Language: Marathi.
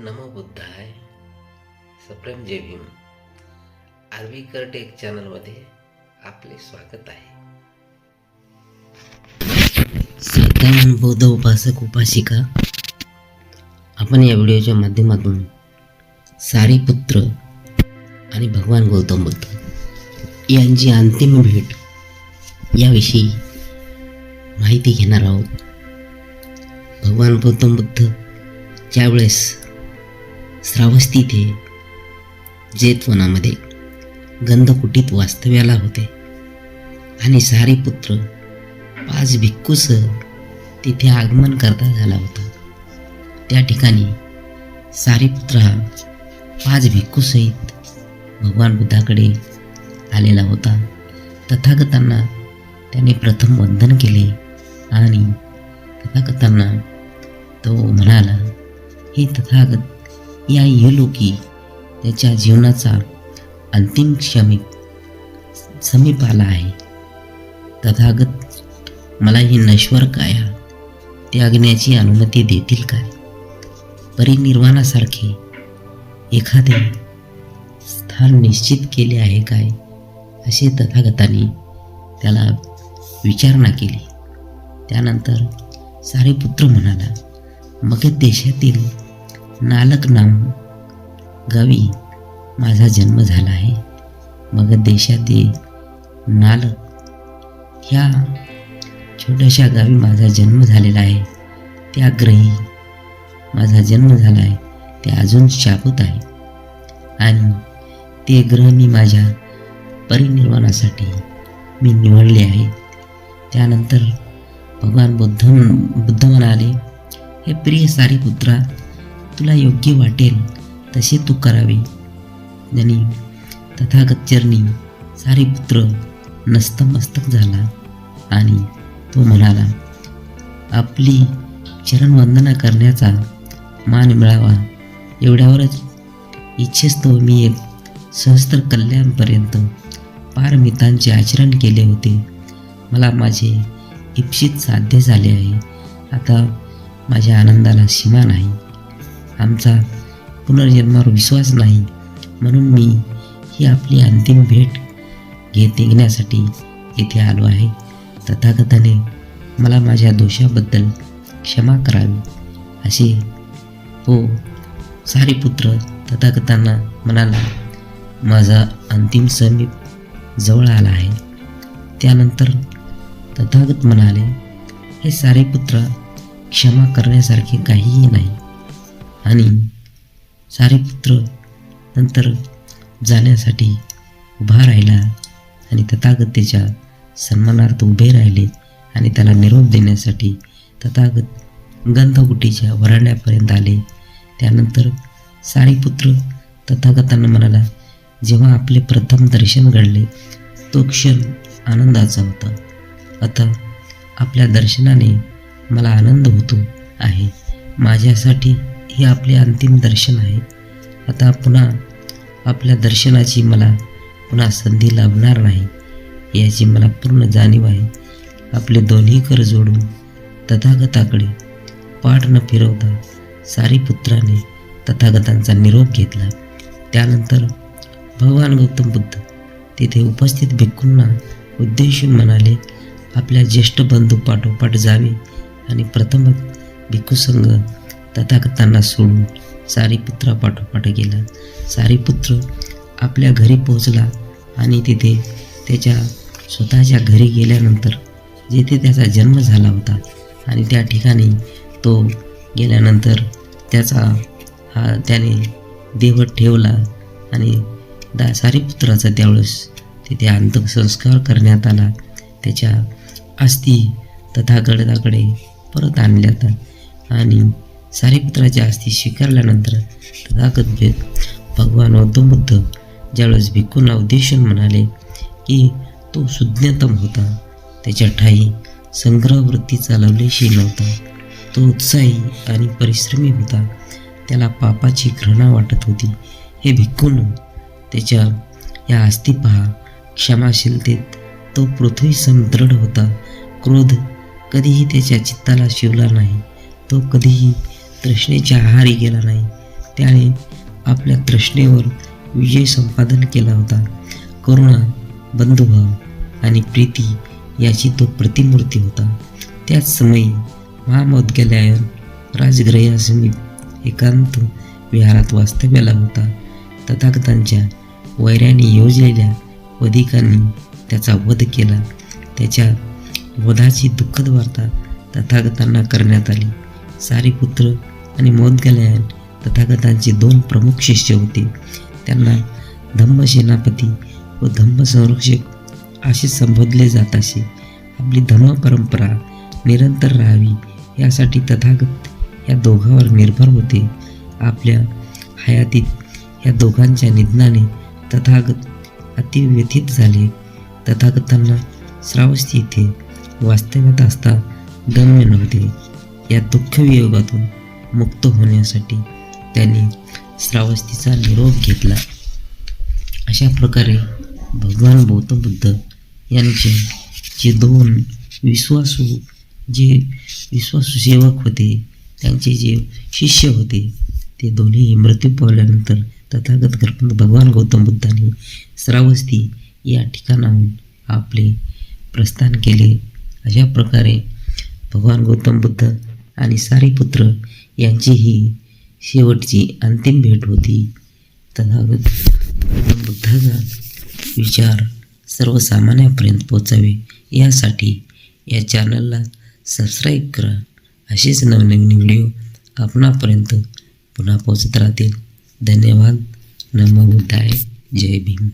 नमो बुद्धाय सप्रेम जय भीम. आरवी करटेक चॅनलमध्ये आपले स्वागत आहे. सत्यावान बौद्ध उपासक उपासिका आपण या व्हिडिओच्या माध्यमातून सारीपुत्र आणि भगवान गौतम बुद्ध यांची अंतिम भेट याविषयी माहिती घेणार आहोत. भगवान गौतम बुद्ध ज्यावेळेस श्रावस्ती येथे जेतवनामध्ये गंधकुटीत वास्तव्याला होते. आणि सारीपुत्र पाच भिक्खूसह तिथे आगमन करता झाला होता. त्या ठिकाणी सारीपुत्र हा पाच भिक्खूसहित भगवान बुद्धाकडे आलेला होता. तथागतांना त्याने प्रथम वंदन केले आणि तथागतांना तो म्हणाला हे तथागत या यलोकी त्याच्या जीवनाचा अंतिम क्षमी समीप आला आहे. तथागत मला ही नश्वर काया त्यागण्याची अनुमती देतील काय? परिनिर्वाणासारखे एखादे स्थान निश्चित केले आहे काय? असे तथागताने त्याला विचारणा केली. त्यानंतर सारे पुत्र म्हणाला मग देशातील नालक नाम गावी माझा जन्म झाला आहे. मग देशातील नालक ह्या छोट्याशा गावी माझा जन्म झालेला आहे. त्या ग्रही माझा जन्म झाला आहे. ते अजून शापूत आहे. आणि ते ग्रह मी माझ्या परिनिर्वाणासाठी मी निवडले आहे. त्यानंतर भगवान बुद्ध बुद्ध म्हणाले हे प्रिय सारीपुत्रा तुला योग्य वाटेल तसे तू करावे. ज्यांनी तथागतचरणी सारीपुत्र नस्तमस्तक झाला आणि तो म्हणाला आपली चरणवंदना करण्याचा मान मिळावा. एवढ्यावरच इच्छेस्तव मी एक सहस्त्र कल्याणपर्यंत पारमितांचे आचरण केले होते. मला माझे इप्सित साध्य झाले आहे. आता माझ्या आनंदाला सीमा नाही. आमचा पुनर्जन्मावर विश्वास नाही. म्हणून मी ही आपली अंतिम भेट घेत घेण्यासाठी येथे आलो आहे. तथागताने मला माझ्या दोषाबद्दल क्षमा करावी. असे हो सारीपुत्र तथागतांना म्हणाला माझा अंतिम समीप जवळ आला आहे. त्यानंतर तथागत म्हणाले हे सारे पुत्र क्षमा करण्यासारखे काहीही नाही. आणि सारे पुत्र नंतर जाण्यासाठी उभा राहिला आणि तथागत त्याच्या सन्मानार्थ उभे राहिले आणि त्याला निरोप देण्यासाठी तथागत गंधकुटीच्या वरांड्यापर्यंत आले. त्यानंतर सारीपुत्र तथागतांना म्हणाला जेव्हा आपले प्रथम दर्शन घडले तो क्षण आनंदाचा होता. आता आपल्या दर्शनाने मला आनंद होतो आहे. माझ्यासाठी हे आपले अंतिम दर्शन आहे. आता पुन्हा आपल्या दर्शनाची मला पुन्हा संधी लाभणार नाही याची मला पूर्ण जाणीव आहे. आपले दोन्ही कर जोडून तथागताकडे पाठ न फिरवता सारी पुत्राने तथागतांचा निरोप घेतला. त्यानंतर भगवान गौतम बुद्ध तिथे उपस्थित भिक्खूंना उद्देशून म्हणाले आपल्या ज्येष्ठ बंधू पाठोपाठ जावे आणि प्रथम भिक्खूसंघ तथागतांना सोडून सारीपुत्रापाठोपाठ गेला. सारीपुत्र आपल्या घरी पोहोचला आणि तिथे त्याच्या स्वतःच्या घरी गेल्यानंतर जिथे त्याचा जन्म झाला होता आणि त्या ठिकाणी तो गेल्यानंतर त्याचा हा त्याने देवत ठेवला आणि दा सारीपुत्राचा त्यावेळेस तिथे अंत्यसंस्कार करण्यात आला. त्याच्या अस्थी तथागताकडे परत आणल्यात आणि सारीपुत्राच्या अस्थी स्वीकारल्यानंतर तथागत भगवान गौतम बुद्ध ज्यावेळेस भिक्खूंना उद्देशून म्हणाले की तो सुज्ञतम होता त्याच्या ठाई संग्रहवृत्ती चालवल्याशी नव्हता. तो उत्साही आणि परिश्रमी होता. त्याला पापाची घृणा वाटत होती. हे भिक्खून त्याच्या या अस्थी पहा क्षमाशीलतेत तो पृथ्वी समदृढ होता. क्रोध कधीही त्याच्या चित्ताला शिवला नाही. तो कधीही तृष्णेच्या आहारी गेला नाही. त्याने आपल्या तृष्णेवर विजय संपादन केला होता. करुणा बंधुभाव आणि प्रीती याची तो प्रतिमूर्ती होता. त्याच समयी महामौद गेल्यावर एकांत विहारात वास्तव्याला होता. तथागतांच्या वैऱ्याने योजलेल्या वधिकांनी त्याचा वध केला. त्याच्या वधाची दुःखद वार्ता तथागतांना करण्यात आली. सारीपुत्र आणि मोदगलयान तथागतांचे दोन प्रमुख शिष्य होते. त्यांना धम्मसेनापती व धम्मसंरक्षक असे संबोधले जात असे. आपली धम्म परंपरा निरंतर राहावी यासाठी तथागत या दोघांवर निर्भर होते. आपल्या हयातीत या दोघांच्या निधनाने तथागत अति व्यथित झाले. तथागतांना श्रावस्ती येथे वास्तव्यात असता गम्य नव्हते. या दुःखवियोगातून मुक्त होण्यासाठी त्यांनी श्रावस्तीचा निरोप घेतला. अशा प्रकारे भगवान गौतम बुद्ध यांचे जे दोन विश्वासू जे विश्वासू सेवक होते त्यांचे जे शिष्य होते ते दोन्ही मृत्यू पावल्यानंतर तथागत गणपत भगवान गौतम बुद्धांनी श्रावस्ती या ठिकाणाहून आपले प्रस्थान केले. अशा प्रकारे भगवान गौतम बुद्ध आणि सारे पुत्र यांची ही शेवटची अंतिम भेट होती. तथागत बुद्धाचा विचार सर्वसामान्यापर्यंत पोचावे यासाठी या चॅनलला सबस्क्राईब करा. असेच नवनवीन व्हिडिओ आपणापर्यंत पुन्हा पोचत राहतील. धन्यवाद. नमो बुद्धाय. जय भीम.